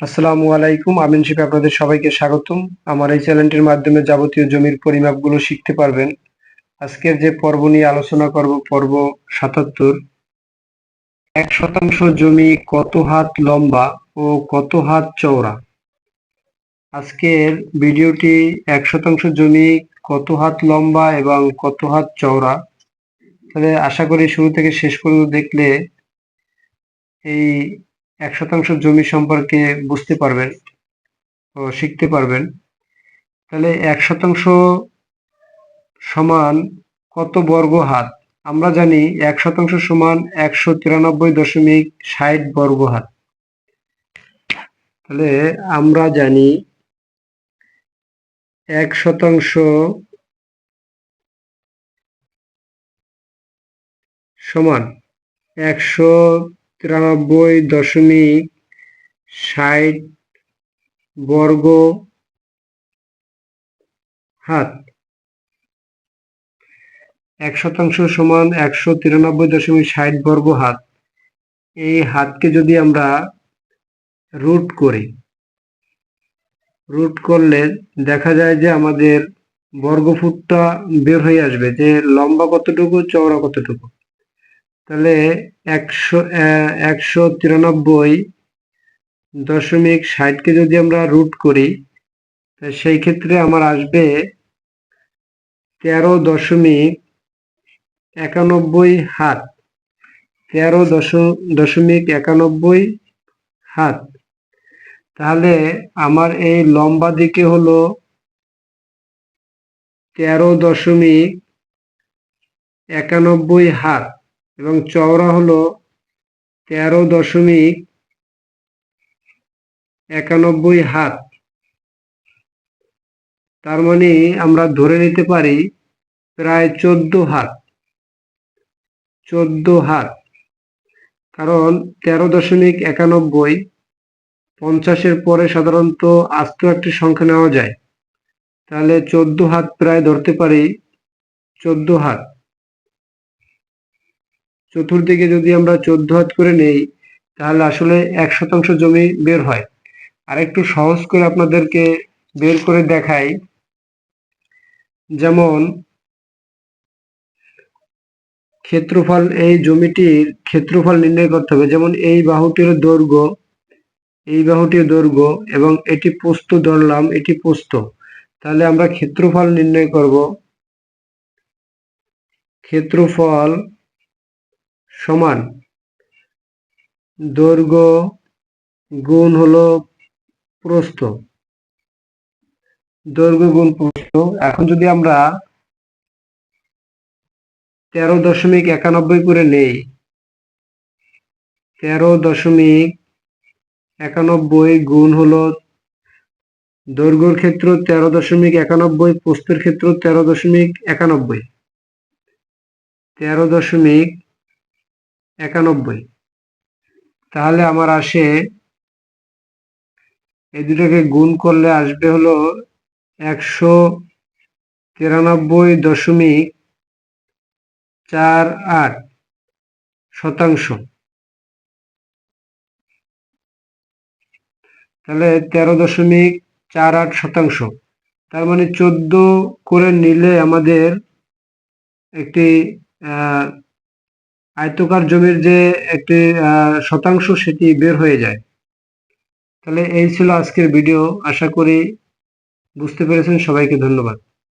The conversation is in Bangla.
আসসালামু আলাইকুম, আমিন শিপ আপনাদের সবাইকে স্বাগতম। আমার এই চ্যানেলটির মাধ্যমে যাবতীয় জমির পরিমাপগুলো শিখতে পারবেন। আজকের যে পর্ব নিয়ে আলোচনা করব, পর্ব সাতাত্তর। এক শতাংশ জমি কত হাত লম্বা ও কত হাত চওড়া? আজকের ভিডিওটি এক শতাংশ জমি কত হাত লম্বা এবং কত হাত চওড়া? তাহলে আশা করি শুরু থেকে শেষ পর্যন্ত দেখলে এই এক শতাংশ জমি সম্পর্কে বুঝতে পারবেন ও শিখতে পারবেন। তাহলে এক শতাংশ সমান কত বর্গ হাত? আমরা জানি এক শতাংশ সমান একশো তিরানব্বই দশমিক ষাট বর্গ হাত। তাহলে আমরা জানি এক শতাংশ সমান একশো তিরানব্বই দশমিক ষাট বর্গ হাত। এক শতাংশ সমান একশো তিরানব্বই দশমিক ষাট বর্গ হাত। এই হাতকে যদি আমরা রুট করি, রুট করলে দেখা যায় যে আমাদের বর্গফুটটা বের হয়ে আসবে যে লম্বা কতটুকু, চওড়া কতটুকু। তাহলে একশো একশো তিরানব্বই দশমিক ষাটকে যদি আমরা রুট করি সেই ক্ষেত্রে আমার আসবে তেরো দশমিক একানব্বই হাত। তেরো দশ, দশমিক একানব্বই হাত। তাহলে আমার এই লম্বা দিকে হলো তেরো দশমিক একানব্বই হাত। এবং চওড়া হলো তেরো দশমিক একানব্বই হাত। তার মানে আমরা ধরে নিতে পারি প্রায় চোদ্দ হাত। চোদ্দ হাত। কারণ তেরো দশমিক একানব্বই পঞ্চাশের পরে সাধারণত আস্ত একটি সংখ্যা নেওয়া যায়। তাহলে চোদ্দ হাত প্রায় ধরতে পারি চোদ্দ হাত। চতুর্দিকে যদি আমরা চোদ্দ হাত করে নেই, তাহলে আসলে এক শতাংশ জমি বের হয়। আর একটু সহজ করে আপনাদেরকে বের করে দেখাই। যেমন, ক্ষেত্রফল, এই জমিটির ক্ষেত্রফল নির্ণয় করতে হবে। যেমন, এই বাহুটির দৈর্ঘ্য, এই বাহুটির দৈর্ঘ্য এবং এটি পোস্ত ধরলাম, এটি পোস্ত। তাহলে আমরা ক্ষেত্রফল নির্ণয় করব। ক্ষেত্রফল সমান। দৈর্ঘ্য গুণ হলো প্রস্থ। দৈর্ঘ্য গুণ প্রস্থ, এখন যদি আমরা তেরো দশমিক একানব্বই করে নেই, তেরো দশমিক একানব্বই গুণ হলো দৈর্ঘ্যর ক্ষেত্র তেরো দশমিক একানব্বই, প্রস্থের ক্ষেত্র তেরো দশমিক একানব্বই। তেরো দশমিক একানব্বই। তাহলে আমার আসে এই দুটাকে গুণ করলে আসবে হলো একশো তিরানব্বই দশমিক চার আট শতাংশ। তাহলে তেরো দশমিক চার আট শতাংশ। তার মানে চোদ্দ করে নিলে আমাদের একটি আয়তকার জমির যে একটি শতাংশ সেটি বের হয়ে যায়। তাহলে এই ছিল আজকের ভিডিও। আশা করি বুঝতে পেরেছেন। সবাইকে ধন্যবাদ।